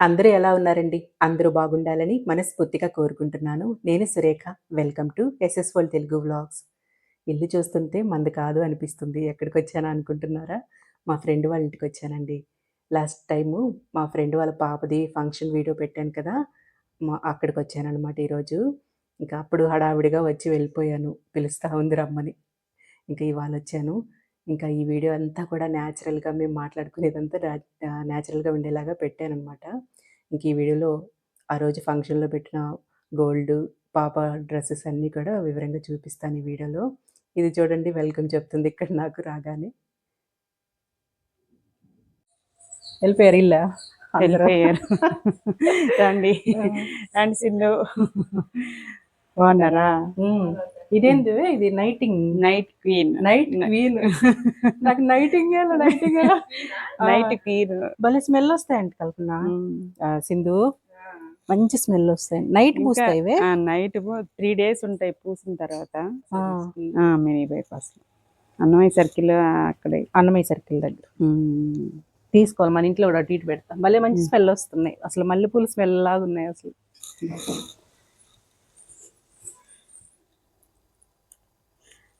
అందరూ ఎలా ఉన్నారండి? అందరూ బాగుండాలని మనస్ఫూర్తిగా కోరుకుంటున్నాను. నేను Surekha. Welcome to SS world Telugu vlogs. ఇల్లు చూస్తుంటే మంది కాదు అనిపిస్తుంది. ఎక్కడికి వచ్చానా అనుకుంటున్నారా? మా ఫ్రెండ్ వాళ్ళ ఇంటికి వచ్చానండి లాస్ట్ టైము మా ఫ్రెండ్ వాళ్ళ పాపది ఫంక్షన్ వీడియో పెట్టాను కదా! మా అక్కడికి వచ్చానమాట ఈరోజు. ఇంకా అప్పుడు హడావిడిగా వచ్చి వెళ్ళిపోయాను. పిలుస్తా ఉంది రమ్మని. ఇంకా ఇవాళ వచ్చాను ఇంకా ఈ వీడియో అంతా కూడా న్యాచురల్‌గా మేము మాట్లాడుకునేదంతా న్యాచురల్‌గా ఉండేలాగా పెట్టాననమాట. ఇంక ఈ వీడియోలో ఆ రోజు ఫంక్షన్‌లో పెట్టిన గోల్డు, పాప డ్రెసెస్ అన్నీ కూడా వివరంగా చూపిస్తాను ఈ వీడియోలో. ఇది చూడండి వెల్కమ్ చెప్తుంది ఇక్కడ నాకు రాగానే. వెళ్ళిపోయారు ఇల్లా? వెళ్ళిపోయారు. రండి. రండి సింధు. బాగున్నారా? హ్మ్. ఇదేంటిది ఇది నైటింగ్ నైట్ క్వీన్. Night queen. నాకు నైటింగేల్. ఆ! Night queen. భలే స్మెల్ వస్తాయంట కల్పన. సింధు మంచి స్మెల్ వస్తాయి. నైట్ పూస్తాయి! నైట్ 3 డేస్ ఉంటాయి పూసిన తర్వాత. మినీ బైపాస్‌లో. అన్నమయ్య సర్కిల్ అక్కడే. అన్నమయ్య సర్కిల్ దగ్గర. తీసుకోవాలి మన ఇంట్లో కూడా అటు ఇటు పెడతాం. భలే మంచి. స్మెల్ వస్తున్నాయి. అసలు మల్లెపూల స్మెల్ లాగా ఉన్నాయి అసలు.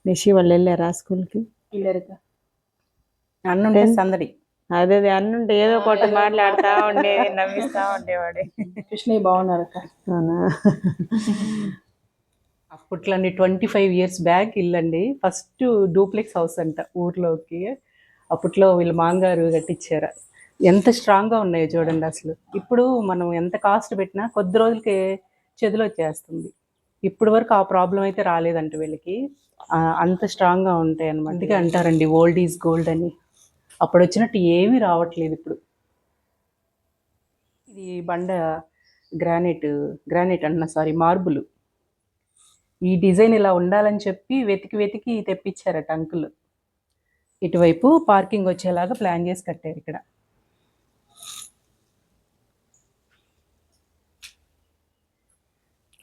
నిషి వాళ్ళు వెళ్ళారా స్కూల్‌కి? వెళ్ళారుగా. అన్నుంటే టెన్ సందడి. అదే అదే అన్నుంటే ఏదో ఒకటి మాట్లాడుతా ఉండేది. నవ్విస్తా ఉండేవాడు. కృష్ణయ్య బాగున్నారక్క. అవునా? అప్పట్లో అండి 25 ఇయర్స్ బ్యాక్ ఇల్లండి. ఫస్ట్ డూప్లెక్స్ హౌస్ అంట ఊర్లోకి. అప్పట్లో వీళ్ళ మామగారు కట్టించారు. ఎంత స్ట్రాంగ్‌గా ఉన్నాయో చూడండి అసలు. ఇప్పుడు మనం ఎంత కాస్ట్ పెట్టినా కొద్ది రోజులకే చెదిలొచ్చేస్తుంది. ఇప్పటి వరకు ఆ ప్రాబ్లమ్ అయితే రాలేదంట వీళ్ళకి. అంత స్ట్రాంగ్‌గా ఉంటాయన్నమాట. అందుకే అంటారండి ఓల్డ్ ఈజ్ గోల్డ్ అని. అప్పుడు వచ్చినట్టు ఏమీ రావట్లేదు ఇప్పుడు. ఇది బండ గ్రానైట్, గ్రానైట్ అన్న సారీ మార్బుల్. ఈ డిజైన్ ఇలా ఉండాలని చెప్పి వెతికి వెతికి తెప్పించారట అంకుల్. ఇటువైపు పార్కింగ్ వచ్చేలాగా ప్లాన్ చేసి కట్టారు ఇక్కడ.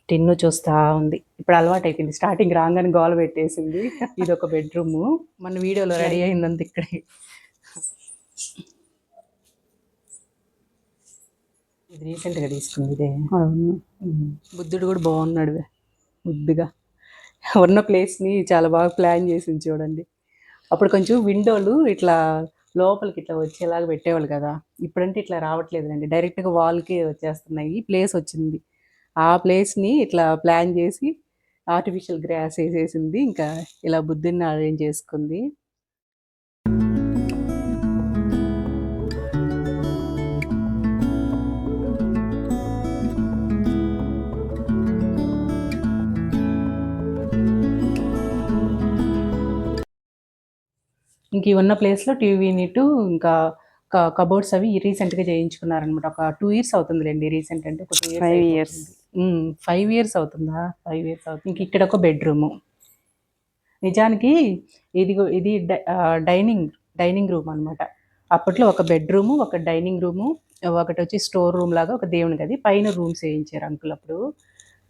టిన్ను చూస్తా ఉంది. ఇప్పుడు అలవాటైపోయింది. స్టార్టింగ్ రాంగానే గోల పెట్టేసింది. ఇదొక బెడ్‌రూము. మన వీడియోలో రెడీ అయిందంతా ఇక్కడే. ఇది రీసెంట్‌గా తీసుకుంది ఇదే. అవును. బుద్ధుడు కూడా బాగున్నాడు ముద్దుగా. ఉన్న ప్లేస్‌ని చాలా బాగా ప్లాన్ చేసింది చూడండి. అప్పుడు కొంచెం విండోలు ఇట్లా లోపలికి ఇట్లా వచ్చేలాగా పెట్టేవాళ్ళు కదా! ఇప్పుడంటే ఇట్లా రావట్లేదులెండి. డైరెక్ట్‌గా వాల్‌కే వచ్చేస్తున్నాయి. ప్లేస్ వచ్చింది. ఆ ప్లేస్‌ని ఇట్లా ప్లాన్ చేసి ఆర్టిఫిషియల్ గ్రాస్ ఏసేసింది. ఇంకా ఇలా బుద్ధుడిని అరేంజ్ చేసుకుంది. ఇంక ఉన్న ప్లేస్‌లో టీవీ యూనిట్ ఇంకా కబోర్డ్స్ అవి రీసెంట్‌గా చేయించుకున్నారనమాట. ఒక 2 ఇయర్స్ అవుతుందిలెండి. రీసెంట్ అంటే ఒక 2 ఇయర్స్ 5 ఇయర్స్. ఫైవ్ ఇయర్స్ అవుతుందా? ఫైవ్ ఇయర్స్ అవుతుంది. ఇంక ఇక్కడ ఒక బెడ్‌రూము. నిజానికి ఇదిగో ఇది డైనింగ్, డైనింగ్ రూమ్ అనమాట. అప్పట్లో ఒక బెడ్‌రూము, ఒక డైనింగ్ రూము, ఒకటొచ్చి స్టోర్ రూమ్ లాగా ఒక దేవుని గది. పైన రూమ్స్ వేయించారు అంకుల్ అప్పుడు.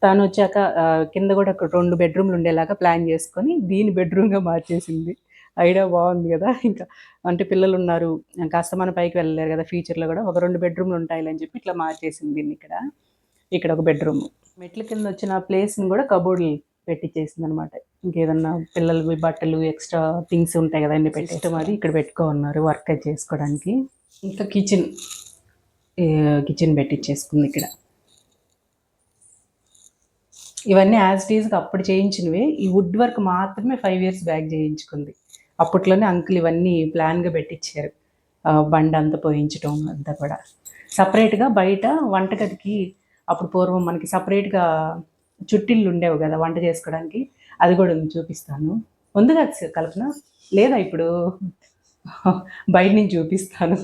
తను వచ్చాక కింద కూడా ఒక 2 బెడ్‌రూమ్‌లు ఉండేలాగా ప్లాన్ చేసుకొని దీన్ని బెడ్‌రూమ్‌గా మార్చేసింది. ఐడియా బాగుంది కదా! ఇంకా అంటే పిల్లలు ఉన్నారు కాస్త మన పైకి వెళ్ళలేరు కదా! ఫ్యూచర్‌లో కూడా ఒక రెండు బెడ్‌రూమ్‌లు ఉంటాయని అని చెప్పి ఇట్లా మార్చేసింది దీన్ని ఇక్కడ. ఇక్కడ ఒక బెడ్‌రూమ్. మెట్ల కింద వచ్చిన ప్లేస్‌ని కూడా కబోర్డ్‌లు పెట్టిచ్చేసిందనమాట. ఇంకేదన్నా పిల్లలవి బట్టలు ఎక్స్‌ట్రా థింగ్స్ ఉంటాయి కదండీ సిస్టమ్ అది ఇక్కడ పెట్టుకోమన్నారు వర్క్ అది చేసుకోవడానికి. ఇంకా కిచెన్. కిచెన్ పెట్టిచ్చేసుకుంది ఇక్కడ. ఇవన్నీ యాజ్ ఇట్ ఈజ్‌గా అప్పుడు చేయించినవే. ఈ వుడ్ వర్క్ మాత్రమే 5 ఇయర్స్ బ్యాక్ చేయించుకుంది. అప్పట్లోనే అంకుల్ ఇవన్నీ ప్లాన్‌గా పెట్టిచ్చారు. ఆహ్, బండంతా పోయించటం అంతా కూడా. సెపరేట్‌గా బయట వంటగదికి అప్పుడు పూర్వం మనకి సెపరేట్‌గా చుట్టిళ్ళు ఉండేవి కదా! వంట చేసుకోవడానికి. అది కూడా చూపిస్తాను. ఉంది కదా కల్పన? లేదా ఇప్పుడు? బయట నుంచి చూపిస్తాను.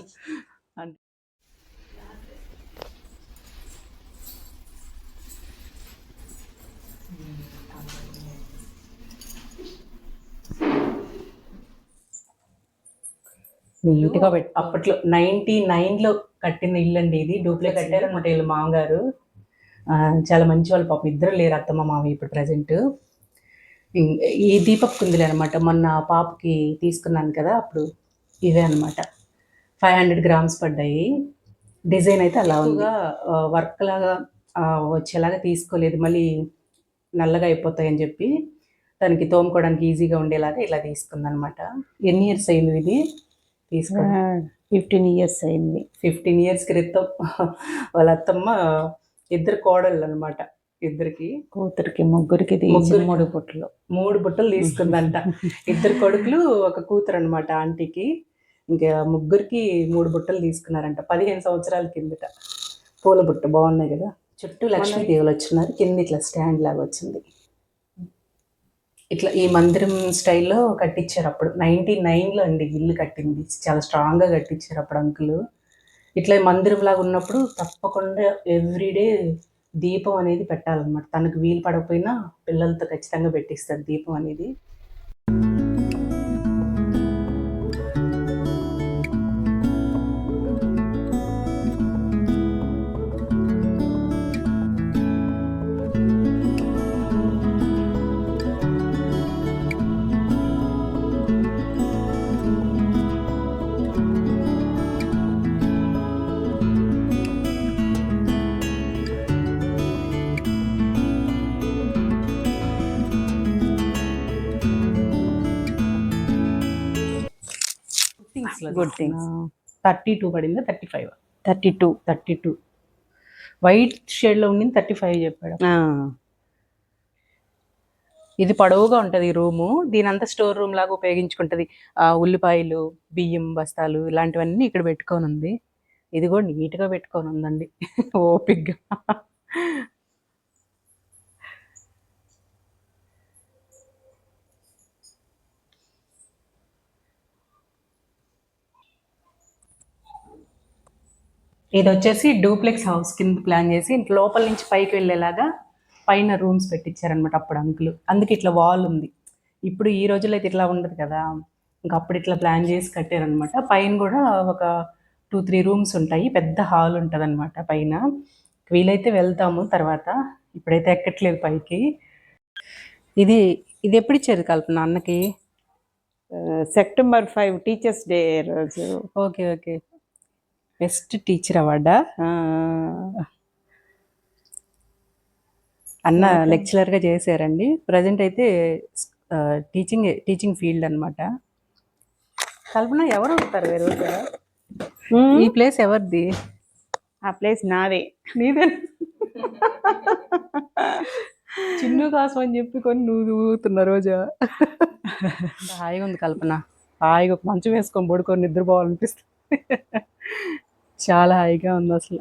నీట్‌గా పెట్ అప్పట్లో 99లో కట్టిన ఇల్లండి ఇది. డూప్లెక్స్ కట్టారనమాట వీళ్ళ మామగారు. చాలా మంచివాళ్ళు పాపం ఇద్దరు లేరు అత్తమ్మ, మామయ్య ఇప్పుడు ప్రెజెంట్. ఈ దీపపు కుందులే అనమాట. మొన్న పాపకి తీసుకున్నాను కదా! అప్పుడు ఇవే అనమాట. 500 గ్రామ్స్ పడ్డాయి. డిజైన్ అయితే అలా ఉంది వర్క్ లాగా వచ్చేలాగా తీసుకోలేదు మళ్ళీ నల్లగా అయిపోతాయని చెప్పి దానికి తోముకోవడానికి ఈజీగా ఉండేలాగా ఇలా తీసుకుంది అనమాట ఎన్ని ఇయర్స్ అయింది ఇది తీసుకుని ఫిఫ్టీన్ ఇయర్స్ అయింది ఫిఫ్టీన్ ఇయర్స్ క్రితం వాళ్ళ అత్తమ్మ ఇద్దరు కోడళ్ళు అనమాట ఇద్దరికి. కూతురికి ముగ్గురికి తీసి ముగ్గురికి. మూడు పుట్లు మూడు బుట్టలు తీసుకుందంట. ఇద్దరు కొడుకులు ఒక కూతురు అనమాట ఆంటీకి. ఇంకా ముగ్గురికి మూడు బుట్టలు తీసుకున్నారంట. పదిహేను సంవత్సరాల కిందట. పూల బుట్ట బాగున్నాయి కదా? చుట్టూ లక్ష్మీదేవులు వచ్చినారు. కింద ఇట్లా స్టాండ్ లాగా వచ్చింది. ఇట్లా ఈ మందిరం స్టైల్లో కట్టించారు అప్పుడు. నైన్టీ నైన్లో అండి ఇల్లు కట్టింది. చాలా స్ట్రాంగ్గా కట్టించారు అప్పుడు అంకులు. ఇట్లా మందిరం లాగా ఉన్నప్పుడు తప్పకుండా ఎవ్రీడే దీపం అనేది పెట్టాలన్నమాట. తనకు వీలు పడకపోయినా పిల్లలతో ఖచ్చితంగా పెట్టిస్తారు దీపం అనేది. Good things. థర్టీ టూ పడిందా thirty five thirty two thirty two white షేడ్లో ఉండింది థర్టీ ఫైవ్ చెప్పాడు ఇది పొడవుగా ఉంటుంది ఈ రూము. దీని అంతా స్టోర్ రూమ్ లాగా ఉపయోగించుకుంటుంది. ఉల్లిపాయలు బియ్యం బస్తాలు ఇలాంటివన్నీ ఇక్కడ పెట్టుకొని ఉంది. ఇది కూడా నీట్గా పెట్టుకొని ఉందండి. ఓపిగ్గా. ఇది వచ్చేసి డూప్లెక్స్ హౌస్ కింద ప్లాన్ చేసి ఇంట్లో లోపల నుంచి పైకి వెళ్ళేలాగా పైన రూమ్స్ పెట్టించారనమాట అప్పుడు అంకులు. అందుకే ఇట్లా వాల్ ఉంది. ఇప్పుడు ఈ రోజుల్లో అయితే ఇట్లా ఉండదు కదా. ఇంకా అప్పుడు ఇట్లా ప్లాన్ చేసి కట్టారనమాట పైన కూడా ఒక టూ త్రీ రూమ్స్ ఉంటాయి. పెద్ద హాల్ ఉంటుంది అనమాట పైన. వీలైతే వెళ్తాము. తర్వాత ఇప్పుడైతే ఎక్కట్లేదు పైకి. ఇది ఇది ఎప్పుడు ఇచ్చారు కల్పన అన్నకి? సెప్టెంబర్ ఫైవ్ టీచర్స్ డే రోజు. Okay okay. బెస్ట్ టీచర్ అవార్డా. అన్న లెక్చరర్గా చేశారండి. ప్రజెంట్ అయితే టీచింగ్ టీచింగ్ ఫీల్డ్ అన్నమాట. కల్పన ఎవరు అవుతారు వేరే ఈ ప్లేస్ ఎవరిది? ఆ ప్లేస్ నాదే. నీదే. చిన్ను కాసు అని చెప్పి కొన్ని నువ్వు ఊగుతున్న రోజా? హాయిగా ఉంది కల్పన. హాయిగా ఒక మంచం వేసుకొని పడుకొని నిద్రపోవాలనిపిస్తుంది. చాలా హాయిగా ఉంది అసలు.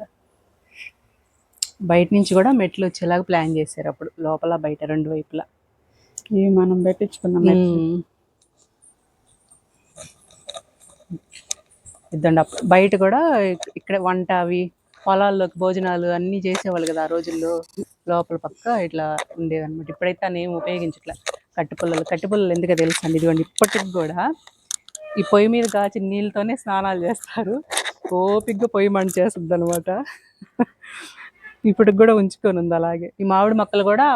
బయట నుంచి కూడా మెట్లు వచ్చేలాగా ప్లాన్ చేశారు అప్పుడు లోపల బయట రెండు వైపులా. ఇవి మనం పెట్టించుకున్నాం. ఇద్దండి అప్పుడు బయట కూడా ఇక్- ఇక్కడ వంట అవి పొలాల్లోకి భోజనాలు అన్నీ చేసేవాళ్ళు కదా ఆ రోజుల్లో. లోపల పక్క ఇట్లా ఉండేదన్నమాట. ఇప్పుడైతే అని ఏం ఉపయోగించట్లే. కట్టుపుల్లలు కట్టుపుల్లలు ఎందుకో తెలుసు అండి ఇదిగోండి ఇప్పటికి కూడా ఈ పొయ్యి మీద కాచిన నీళ్ళతోనే స్నానాలు చేస్తారు. ఓపిగ్గా పొయ్యి మంట చేస్తుంది అనమాట ఇప్పటికి కూడా ఉంచుకొని ఉంది అలాగే. ఈ మామిడి మొక్కలు కూడా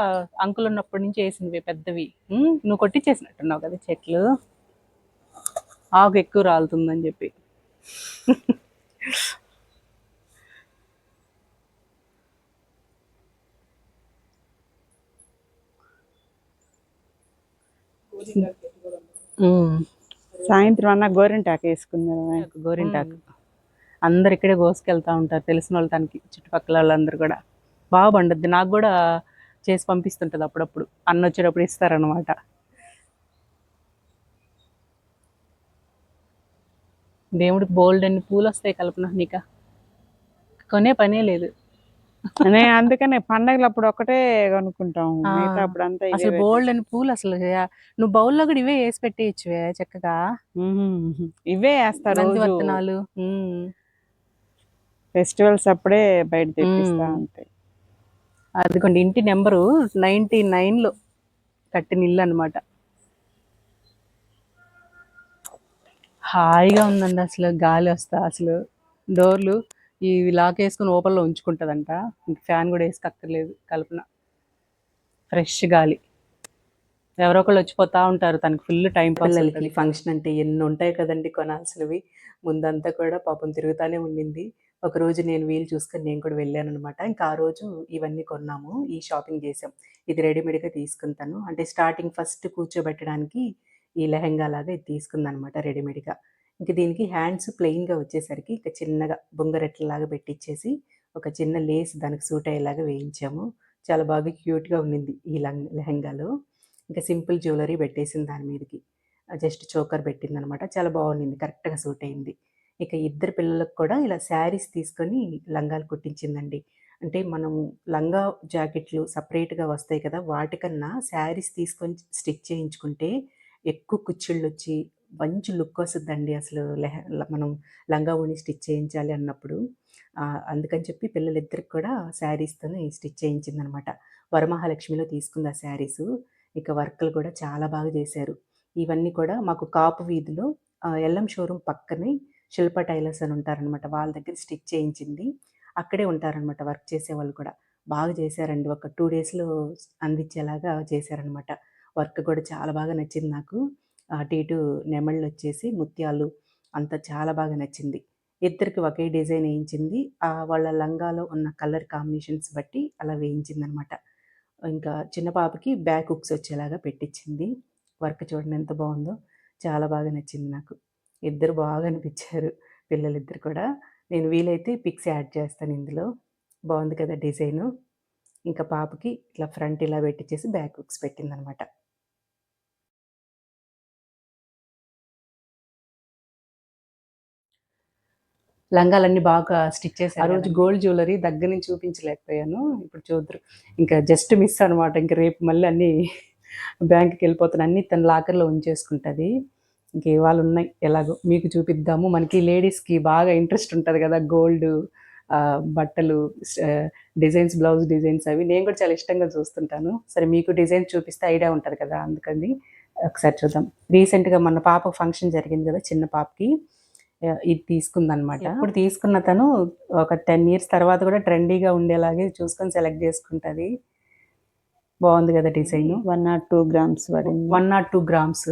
అంకులు ఉన్నప్పటి నుంచి వేసినవి పెద్దవి. నువ్వు కొట్టించేసినట్టున్నావు కదా చెట్లు. ఆకు ఎక్కువ రాలుతుందని చెప్పి. సాయంత్రం అన్న గోరింటాకు వేసుకుందాం. గోరింటాకు. అందరు ఇక్కడే కోసుకెళ్తా ఉంటారు. తెలిసిన వాళ్ళు తనకి చుట్టుపక్కల వాళ్ళందరూ కూడా. బాగా పండుద్ది. నాకు కూడా చేసి పంపిస్తుంటుంది అప్పుడప్పుడు. అన్న వచ్చేటప్పుడు ఇస్తారనమాట దేవుడికి బోల్డ్ అన్ని పూలు వస్తాయి కల్పన నీక. కొనే పనే లేదు. అనే అందుకనే పండగలప్పుడు ఒకటే కొనుక్కుంటాం. ఆ. మిగతా అప్పుడు అంతా అసలు బోల్డ్ అని పూలు అసలు నువ్వు బౌల్లో కూడా ఇవే వేసి పెట్టేయచ్చువే చక్కగా. ఇవే వేస్తారు నందివర్తనాలు ఉమ్. ఫెస్టివల్స్ అప్పుడే బయట తెప్పిస్తా. ఉంటాయి అదిగోండి ఇంటి నెంబరు నైన్టీ నైన్లో కట్టిన ఇల్లు అనమాట హాయిగా ఉందండి అసలు గాలి వస్తా అసలు. డోర్లు ఈ లాక్ వేసుకుని ఓపెన్లో ఉంచుకుంటుందంట. ఇంక ఫ్యాన్ కూడా వేసుకక్కర్లేదు కల్పన. ఫ్రెష్ గాలి. ఎవరో ఒకళ్ళు వచ్చిపోతా ఉంటారు తనకి ఫుల్ టైం పాస్ పిల్లలకి ఫంక్షన్ అంటే ఎన్ని ఉంటాయి కదండి కొనాల్సినవి. ముందంతా కూడా పాపం తిరుగుతానే ఉండింది. ఒకరోజు నేను వీలు చూసుకొని నేను కూడా వెళ్ళాను అనమాట ఇంకా ఆ రోజు ఇవన్నీ కొన్నాము ఈ షాపింగ్ చేసాం. ఇది రెడీమేడ్గా తీసుకుంటాను. అంటే స్టార్టింగ్ ఫస్ట్ కూర్చోబెట్టడానికి ఈ లెహెంగా లాగా ఇది తీసుకుందనమాట రెడీమేడ్గా. ఇంక దీనికి హ్యాండ్స్ ప్లెయిన్గా వచ్చేసరికి ఇక చిన్నగా బొంగరెట్లలాగా పెట్టించేసి ఒక చిన్న లేస్ దానికి సూట్ అయ్యేలాగా వేయించాము. చాలా బాగా క్యూట్గా ఉండింది ఈ లంగ్ లెహెంగాలో. ఇంకా సింపుల్ జ్యువెలరీ పెట్టేసింది దాని మీదకి. జస్ట్ చోకర్ పెట్టింది అనమాట చాలా బాగుండింది కరెక్ట్గా సూట్ అయింది. ఇక ఇద్దరు పిల్లలకు కూడా ఇలా శారీస్ తీసుకొని లంగాలు కుట్టించిందండి. అంటే మనం లంగా జాకెట్లు సపరేట్గా వస్తాయి కదా వాటికన్నా శారీస్ తీసుకొని స్టిచ్ చేయించుకుంటే ఎక్కువ కుచ్చిళ్ళు వచ్చి మంచి లుక్ వస్తుందండి అసలు లెహ మనం లంగా ఓణి స్టిచ్ చేయించాలి అన్నప్పుడు. అందుకని చెప్పి పిల్లలిద్దరికి కూడా శారీస్తోనే స్టిచ్ చేయించిందనమాట. వరమహాలక్ష్మిలో తీసుకుంది ఆ శారీస్. ఇక వర్క్లు కూడా చాలా బాగా చేశారు. ఇవన్నీ కూడా మాకు కాపు వీధిలో ఎల్ఎం షోరూమ్ పక్కనే శిల్ప టైలర్స్ అని ఉంటారనమాట వాళ్ళ దగ్గర స్టిచ్ చేయించింది. అక్కడే ఉంటారనమాట వర్క్ చేసే వాళ్ళు కూడా. బాగా చేశారండి. ఒక టూ డేస్లో అందించేలాగా చేశారనమాట వర్క్ కూడా చాలా బాగా నచ్చింది నాకు. అటు ఇటు నెమళ్ళు వచ్చేసి ముత్యాలు అంతా చాలా బాగా నచ్చింది. ఇద్దరికి ఒకే డిజైన్ వేయించింది. వాళ్ళ లంగాలో ఉన్న కలర్ కాంబినేషన్స్ బట్టి అలా వేయించింది అనమాట ఇంకా చిన్న పాపకి బ్యాక్ హుక్స్ వచ్చేలాగా పెట్టించింది. వర్క్ చూడండి ఎంత బాగుందో. చాలా బాగా నచ్చింది నాకు. ఇద్దరు బాగా అనిపించారు పిల్లలిద్దరు కూడా. నేను వీలైతే పిక్స్ యాడ్ చేస్తాను ఇందులో. బాగుంది కదా డిజైను. ఇంకా పాపకి ఇట్లా ఫ్రంట్ ఇలా పెట్టించేసి బ్యాక్ హుక్స్ పెట్టిందనమాట. లంగాలన్నీ బాగా స్టిచ్ చేసి ఆ రోజు గోల్డ్ జ్యువెలరీ దగ్గర నుంచి చూపించలేకపోయాను. ఇప్పుడు చూద్దరు. ఇంకా జస్ట్ మిస్ అనమాట. ఇంకా రేపు మళ్ళీ అన్నీ బ్యాంక్కి వెళ్ళిపోతాను అన్నీ తన లాకర్లో ఉంచేసుకుంటుంది. ఇంక ఇవాళ ఉన్నాయి ఎలాగో మీకు చూపిద్దాము. మనకి లేడీస్కి బాగా ఇంట్రెస్ట్ ఉంటుంది కదా గోల్డ్ బట్టలు డిజైన్స్ బ్లౌజ్ డిజైన్స్ అవి. నేను కూడా చాలా ఇష్టంగా చూస్తుంటాను. సరే మీకు డిజైన్ చూపిస్తే ఐడియా ఉంటుంది కదా అందుకని ఒకసారి చూద్దాం. రీసెంట్గా మన పాప ఫంక్షన్ జరిగింది కదా చిన్న పాపకి. ఇది తీసుకుందనమాట ఇప్పుడు తీసుకున్న తను ఒక టెన్ ఇయర్స్ తర్వాత కూడా ట్రెండీగా ఉండేలాగే చూసుకొని సెలెక్ట్ చేసుకుంటుంది. బాగుంది కదా design. One nought two grams one nought two grams.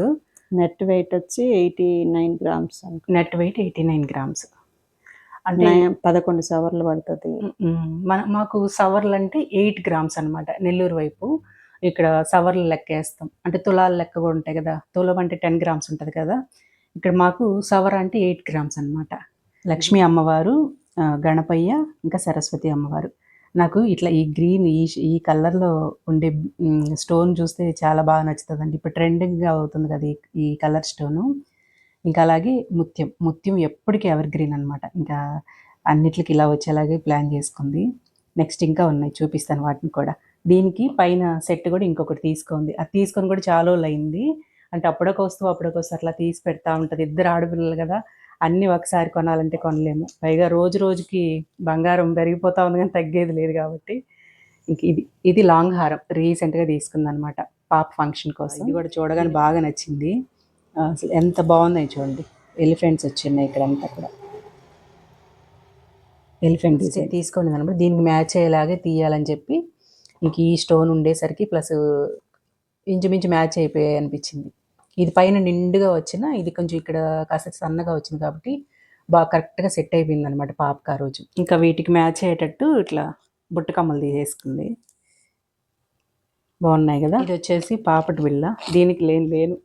Net weight వచ్చి eighty nine grams net weight eighty nine grams. అంటే పదకొండు సవర్లు పడుతుంది. మన మాకు సవర్లు అంటే ఎయిట్ గ్రామ్స్ అన్నమాట నెల్లూరు వైపు. ఇక్కడ సవర్లు లెక్క వేస్తాం. అంటే తులాల లెక్క కూడా ఉంటాయి కదా తులం అంటే టెన్ గ్రామ్స్ ఉంటుంది కదా. ఇక్కడ మాకు సవర్ అంటే ఎయిట్ గ్రామ్స్ అన్నమాట. లక్ష్మీ అమ్మవారు గణపయ్య ఇంకా సరస్వతి అమ్మవారు. నాకు ఇట్లా ఈ గ్రీన్ ఈ ఈ కలర్లో ఉండే స్టోన్ చూస్తే చాలా బాగా నచ్చుతుందండి. ఇప్పుడు ట్రెండింగ్గా అవుతుంది కదా ఈ- కలర్ స్టోను. ఇంకా అలాగే ముత్యం. ముత్యం ఎప్పటికీ ఎవర్ గ్రీన్ అనమాట ఇంకా అన్నిటికి ఇలా వచ్చేలాగే ప్లాన్ చేసుకుంది. నెక్స్ట్ ఇంకా ఉన్నాయి. చూపిస్తాను వాటిని కూడా. దీనికి పైన సెట్ కూడా ఇంకొకటి తీసుకుంది. అది తీసుకొని కూడా చాలా రోజులు అయింది అంటే అప్పుడొక వస్తువు అప్పుడొక వస్తువు అట్లా తీసి పెడతా ఉంటుంది. ఇద్దరు ఆడపిల్లలు కదా. అన్నీ ఒకసారి కొనాలంటే కొనలేము. పైగా రోజు రోజుకి బంగారం పెరిగిపోతా ఉంది కానీ తగ్గేది లేదు కాబట్టి ఇంక ఇది ఇది లాంగ్ హారం. రీసెంట్గా తీసుకుందనమాట పాప ఫంక్షన్ కోసం. ఇది కూడా చూడగానే బాగా నచ్చింది. అసలు ఎంత బాగున్నాయి చూడండి. ఎలిఫెంట్స్ వచ్చినాయి ఇక్కడ అంతా కూడా ఎలిఫెంట్ డిజైన్ తీసుకోండి అనమాట దీనికి మ్యాచ్ అయ్యేలాగే తీయాలని చెప్పి ఇంక ఈ స్టోన్ ఉండేసరికి ప్లస్ ఇంచుమించు మ్యాచ్ అయిపోయాయి అనిపించింది. ఇది పైన నిండుగా వచ్చిన ఇది కొంచెం ఇక్కడ కాసేపు సన్నగా వచ్చింది కాబట్టి బాగా కరెక్ట్గా సెట్ అయిపోయింది అనమాట పాపకి ఆ రోజు. ఇంకా వీటికి మ్యాచ్ అయ్యేటట్టు ఇట్లా బుట్ట కమ్మలు తీసేసుకుంది. బాగున్నాయి కదా? ఇది వచ్చేసి పాపటి బిళ్ళ. దీనికి లేని లేను.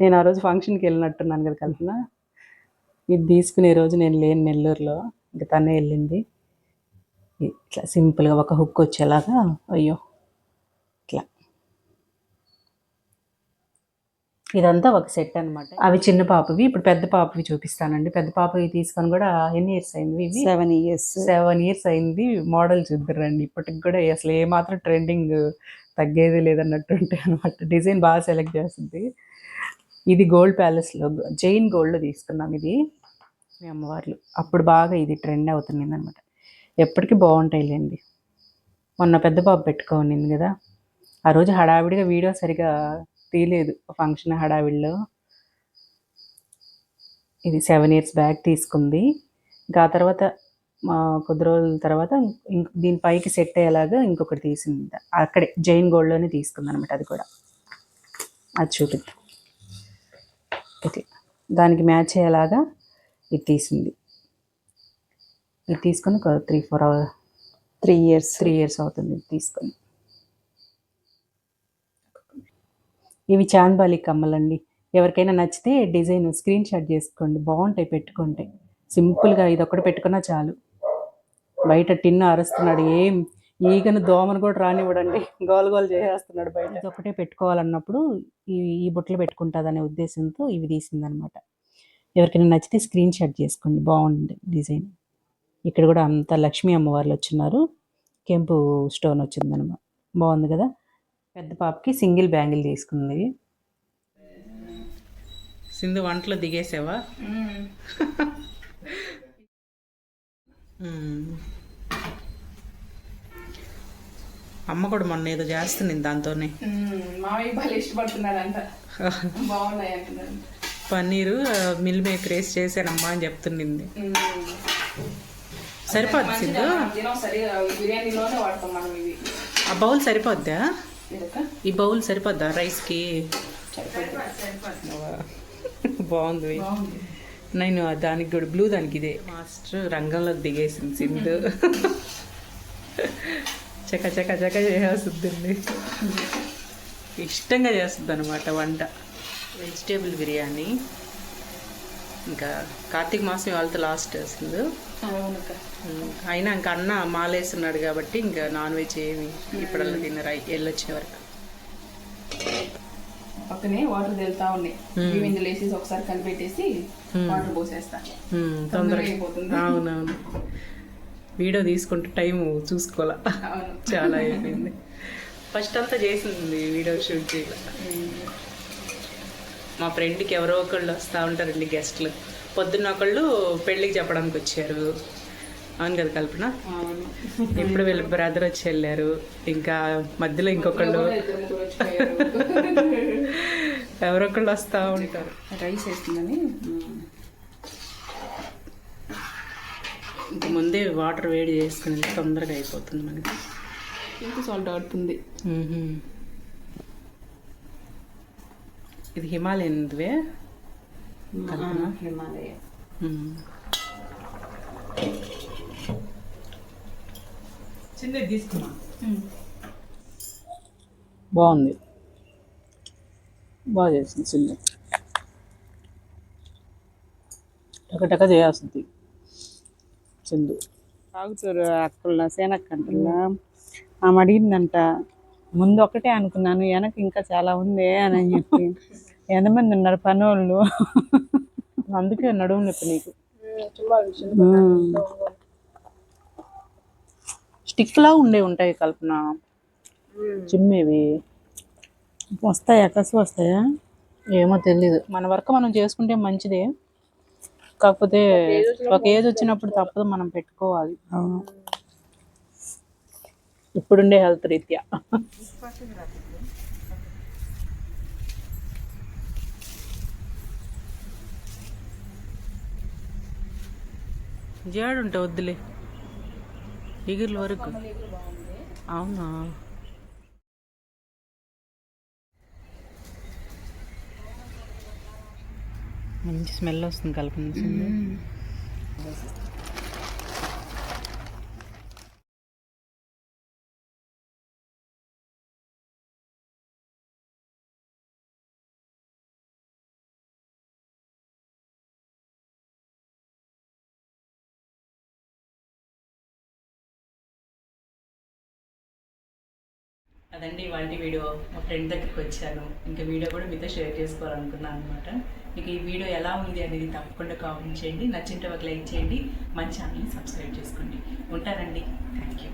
నేను ఆ రోజు ఫంక్షన్కి వెళ్ళినట్టున్నాను కదా కల్పన. ఇది తీసుకునే రోజు నేను లేను నెల్లూరులో. ఇంకా తనే వెళ్ళింది. ఇట్లా సింపుల్గా ఒక హుక్ వచ్చేలాగా అయ్యో ఇట్లా ఇదంతా ఒక సెట్ అన్నమాట. అవి చిన్న పాపవి ఇప్పుడు పెద్ద పాపవి చూపిస్తానండి. పెద్ద పాపవి తీసుకొని కూడా ఎన్ని ఇయర్స్ అయింది ఇవి? సెవెన్ ఇయర్స్ సెవెన్ ఇయర్స్ అయింది. మోడల్ చూద్దరండి ఇప్పటికి కూడా అసలు ఏమాత్రం ట్రెండింగ్ తగ్గేది లేదన్నట్టు ఉంటాయి అనమాట డిజైన్ బాగా సెలెక్ట్ చేస్తుంది. ఇది గోల్డ్ ప్యాలెస్లో జైన్ గోల్డ్లో తీసుకున్నాం ఇది మీ అమ్మవార్లు. అప్పుడు బాగా ఇది ట్రెండ్ అవుతుంది అనమాట ఎప్పటికీ బాగుంటాయి లేండి మొన్న పెద్ద బాబు పెట్టుకోనింది కదా. ఆ రోజు హడావిడిగా వీడియో సరిగా తీయలేదు ఫంక్షన్ హడావిడిలో. ఇది సెవెన్ ఇయర్స్ బ్యాక్ తీసుకుంది. ఇంకా ఆ తర్వాత మా కొద్ది రోజుల తర్వాత ఇంక దీని పైకి సెట్ అయ్యేలాగా ఇంకొకటి తీసింది. అక్కడే జైన్ గోల్డ్లోనే తీసుకుంది అనమాట అది కూడా. అది చూపిద్దాం. ఓకే దానికి మ్యాచ్ అయ్యేలాగా ఇది తీసింది. ఇది తీసుకొని three four hour three years. Three years అవుతుంది ఇది తీసుకొని. ఇవి చాన్బాలి కమ్మలండి. ఎవరికైనా నచ్చితే డిజైన్ స్క్రీన్ షాట్ చేసుకోండి. బాగుంటాయి పెట్టుకుంటే. సింపుల్గా ఇది ఒకటి పెట్టుకున్నా చాలు. బయట టిన్ను అరుస్తున్నాడు. ఏం? ఈగను దోమను కూడా రానివ్వడండి. గోల గోల్ చేసేస్తున్నాడు బయట. ఇది ఒకటే పెట్టుకోవాలన్నప్పుడు ఈ ఈ బుట్టలు పెట్టుకుంటుందనే ఉద్దేశంతో ఇవి తీసిందనమాట. ఎవరికైనా నచ్చితే స్క్రీన్ షాట్ చేసుకోండి. బాగుంది డిజైన్. ఇక్కడ కూడా అంతా లక్ష్మీ అమ్మవార్లు వచ్చినారు కెంపు స్టోన్ వచ్చిందనమాట. బాగుంది కదా? పెద్ద పాపకి సింగిల్ బ్యాంగిల్ తీసుకుంది సింధు వంటలో దిగేసావా? అమ్మ కూడా మొన్న ఏదో చేస్తుంది దాంతోనే. పన్నీరు మిల్ మేకర్ వేసి చేశానమ్మా అని చెప్తుండింది సరిపోద్ది సింధు? ఆ బౌల్ సరిపోద్దా? ఈ బౌల్ సరిపోద్దా రైస్కి బాగుంది నేను దానికి కూడా బ్లూ దానికి ఇదే మాస్టర్ రంగంలోకి దిగేసింది సింధు చక చక చక చేస్తుంది ఇష్టంగా చేస్తుంది అనమాట వంట వెజిటేబుల్ బిర్యానీ ఇంకా కార్తీక మాసం వాళ్ళతో లాస్ట్ వస్తుంది. అయినా ఇంకా అన్న మాలేస్తున్నాడు కాబట్టి ఇంకా నాన్ వెజ్ ఏమి ఇప్పుడల్లా తిన్నరు వెళ్ళొచ్చే వరకు. పక్కనే వాటర్ తెలుతా ఉన్నాయి. వేసేసి ఒకసారి కలిపెట్టేసి వాటర్ పోసేస్తా. తొందరగా. అవునవును. వీడియో తీసుకుంటే టైం చూసుకోవాలా? చాలా అయిపోయింది. ఫస్ట్ అంతా చేసింది వీడియో షూట్ చేయాలి మా ఫ్రెండ్కి ఎవరో ఒకళ్ళు వస్తూ ఉంటారండి గెస్ట్లు. పొద్దున్న ఒకళ్ళు పెళ్ళికి చెప్పడానికి వచ్చారు. అవును కదా కల్పన? ఇప్పుడు వీళ్ళ బ్రదర్ వచ్చి వెళ్ళారు. ఇంకా మధ్యలో ఇంకొకళ్ళు ఎవరొకళ్ళు వస్తూ ఉంటారు. రైస్ వేస్తుందని. ఇంక ముందే వాటర్ వేడి చేసుకుని తొందరగా అయిపోతుంది మనకి. ఇంకా సాల్ట్ ఆడుతుంది ఇది హిమాలయన్వే హిమాలయ. చిన్నది తీసుకున్నా బాగుంది. బాగా చేసింది చిన్న. టకటక చేయాల్సింది. చిందు. తాగుతారు అక్కల సేనక్క అంటల్లా ఆమె అడిగిందంట ముందు ఒకటే అనుకున్నాను వెనక ఇంకా చాలా ఉంది అని అని చెప్పి. ఎంతమంది ఉన్నారు పని వాళ్ళు అందుకే నడుము నొప్పి నీకు. స్టిక్లా ఉండే ఉంటాయి కల్పన. చిమ్మేవి. వస్తాయా? కసి వస్తాయా? ఏమో తెలీదు. మన వర్క్ మనం చేసుకుంటే మంచిదే. కాకపోతే ఒక ఏజ్ వచ్చినప్పుడు తప్పదు మనం పెట్టుకోవాలి. ఇప్పుడుండే హెల్త్ రీత్యా. జాడుంటే వద్దులే. ఎగుర్ల వరకు. అవునా? మంచి స్మెల్ వస్తుంది కల్పన అదండి ఇవాళ వీడియో. మా ఫ్రెండ్ దగ్గరికి వచ్చాను. ఇంకా వీడియో కూడా మీతో షేర్ చేసుకోవాలనుకున్నాను అనమాట మీకు ఈ వీడియో ఎలా ఉంది అనేది తప్పకుండా కామెంట్ చేయండి. నచ్చింటే ఒక లైక్ చేయండి. మన ఛానల్ని సబ్స్క్రైబ్ చేసుకోండి. ఉంటానండి. Thank you